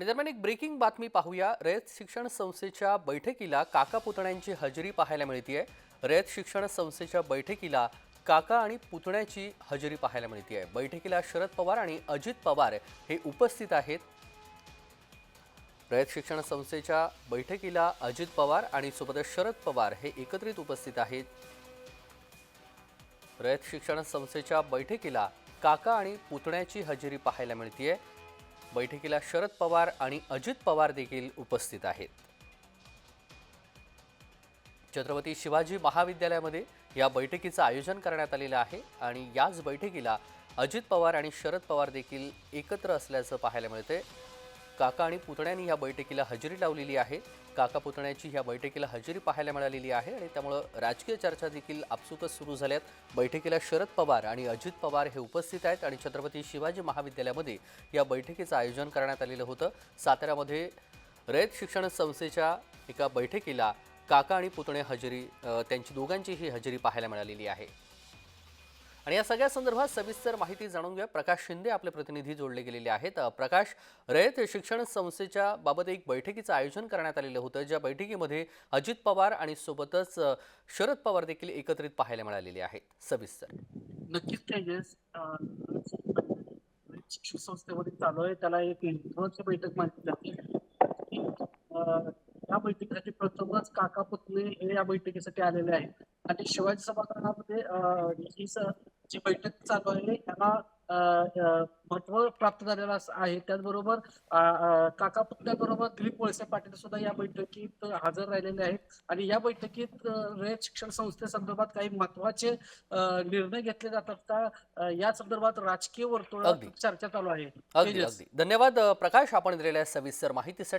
आणि दरम्यान एक ब्रेकिंग बातमी पाहूया. रयत शिक्षण संस्थेच्या बैठकीला काका पुतण्यांची हजेरी पाहायला मिळतीये. रयत शिक्षण संस्थेच्या बैठकीला काका आणि पुतण्याची हजेरी पाहायला मिळतीये. बैठकीला शरद पवार आणि अजित पवार हे उपस्थित आहेत. रयत शिक्षण संस्थेच्या बैठकीला अजित पवार आणि सोबतच शरद पवार हे एकत्रित उपस्थित आहेत. रयत शिक्षण संस्थेच्या बैठकीला काका आणि पुतण्याची हजेरी पाहायला मिळतीये. बैठकीला शरद पवार आणि अजित पवार देखील उपस्थित आहेत. छत्रपती शिवाजी महाविद्यालयामध्ये या बैठकीचं आयोजन करण्यात आलेलं आहे आणि याच बैठकीला अजित पवार आणि शरद पवार देखील एकत्र असल्याचं पाहायला मिळते काका आणि पुतण्यांनी या बैठकीला हजेरी लावलेली आहे. काका पुतण्याची ह्या बैठकीला हजेरी पाहायला मिळालेली आहे आणि त्यामुळं राजकीय चर्चा देखील आपसुकच सुरू झाल्यात. बैठकीला शरद पवार आणि अजित पवार हे उपस्थित आहेत आणि छत्रपती शिवाजी महाविद्यालयामध्ये या बैठकीचं आयोजन करण्यात आलेलं होतं. साताऱ्यामध्ये रयत शिक्षण संस्थेच्या एका बैठकीला काका आणि पुतणे हजेरी त्यांची दोघांचीही हजेरी पाहायला मिळालेली आहे. आणि या सगळ्या संदर्भात सविस्तर माहिती जाणून घ्या प्रकाश शिंदे आपले प्रतिनिधी जोडले गेलेले आहेत. प्रकाश रयत शिक्षण संस्थेच्या बाबत एक बैठकीचं आयोजन करण्यात आलेलं होतं ज्या बैठकीमध्ये अजित पवार आणि सोबतच शरद पवार देखील एकत्रित पाहायला मिळालेले आहेत. सविस्तर. नक्कीच तेजस शिक्षण संस्थेमध्ये चालू आहे. त्याला एक महत्वाची बैठक मानली जाते. अं, या बैठकीसाठी प्रथमच काका पुतणे हे या बैठकीसाठी आलेले आहेत. आणि शिवाजी सभागृहामध्ये ही जी बैठक चालू आहे. याला महत्त्व प्राप्त झालेलं आहे. त्याचबरोबर काका पुतण्याबरोबर दिलीप वळसे पाटील सुद्धा या बैठकीत हजर राहिलेले आहेत. आणि या बैठकीत रयत शिक्षण संस्थेसंदर्भात काही महत्त्वाचे निर्णय घेतले जातात का? या संदर्भात राजकीय वर्तुळात. चर्चा चालू आहे. धन्यवाद प्रकाश आपण दिलेल्या सविस्तर माहितीसाठी.